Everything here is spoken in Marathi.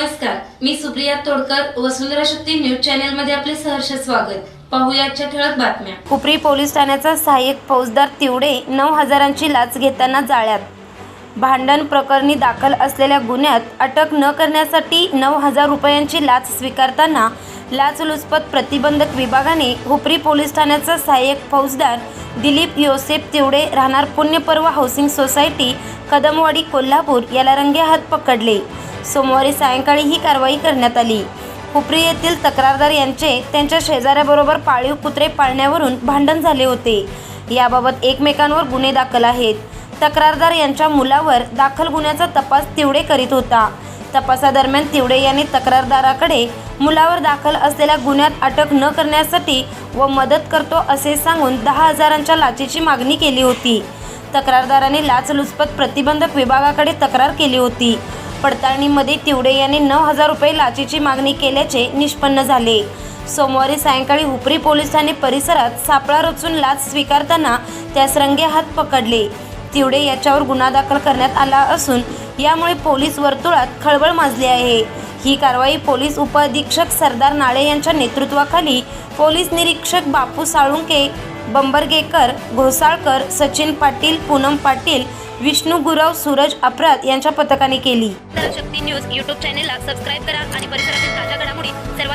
नमस्कार मी सुप्रिया तोडकर वसुंधरा शक्ती न्यूज चॅनेल मध्ये आपले सहर्ष स्वागत. पाहुयाच्या ठळक बातम्या. उपरी पोलीस ठाण्याचा सहाय्यक फौजदार तिवडे नऊ हजारांची लाच घेताना जाळ्यात. भांडण प्रकरणी दाखल असलेल्या गुन्ह्यात अटक न करण्यासाठी नऊ हजार रुपयांची लाच स्वीकारताना लाचलुचपत प्रतिबंधक विभागाने हुपरी पोलीस ठाण्याचा सहाय्यक फौजदार दिलीप योसेफ तिवडे राहणार पुण्यपर्व हाऊसिंग सोसायटी कदमवाडी कोल्हापूर याला रंगेहात पकडले. सोमवारी सायंकाळी ही कारवाई करण्यात आली. हुपरी येथील तक्रारदार यांचे त्यांच्या शेजाऱ्याबरोबर पाळीव कुत्रे पाळण्यावरून भांडण झाले होते. याबाबत एकमेकांवर गुन्हे दाखल आहेत. तक्रारदार यांच्या मुलावर दाखल गुन्ह्याचा तपास तिवडे करीत होता. तपासादरम्यान तिवडे यांनी तक्रारदाराकडे मुलावर दाखल असलेल्या गुन्ह्यात अटक न करण्यासाठी व मदत करतो असे सांगून दहा हजारांच्या लाचेची मागणी केली होती. तक्रारदाराने लाचलुचपत प्रतिबंधक विभागाकडे तक्रार केली होती. पडताळणीमध्ये तिवडे यांनी नऊ हजार रुपये लाचेची मागणी केल्याचे निष्पन्न झाले. सोमवारी सायंकाळी हुपरी पोलीस ठाणे परिसरात सापळा रचून लाच स्वीकारताना त्यास रंगे हात पकडले. तिवडे याच्यावर गुन्हा दाखल करण्यात आला असून यामुळे पोलीस वर्तुळात खळबळ माजली आहे. ही कारवाई पोलीस उपअधीक्षक सरदार नाळे यांच्या नेतृत्वाखाली पोलीस निरीक्षक बापू साळुंके बंबरगेकर घोसाळकर सचिन पाटील पूनम पाटील विष्णू गुरव सूरज अपराध यांच्या पथकाने केली. शक्ती न्यूज यूट्यूब चॅनेलला सबस्क्राईब करा आणि परिसरातील ताज्या घडामोडी सर्व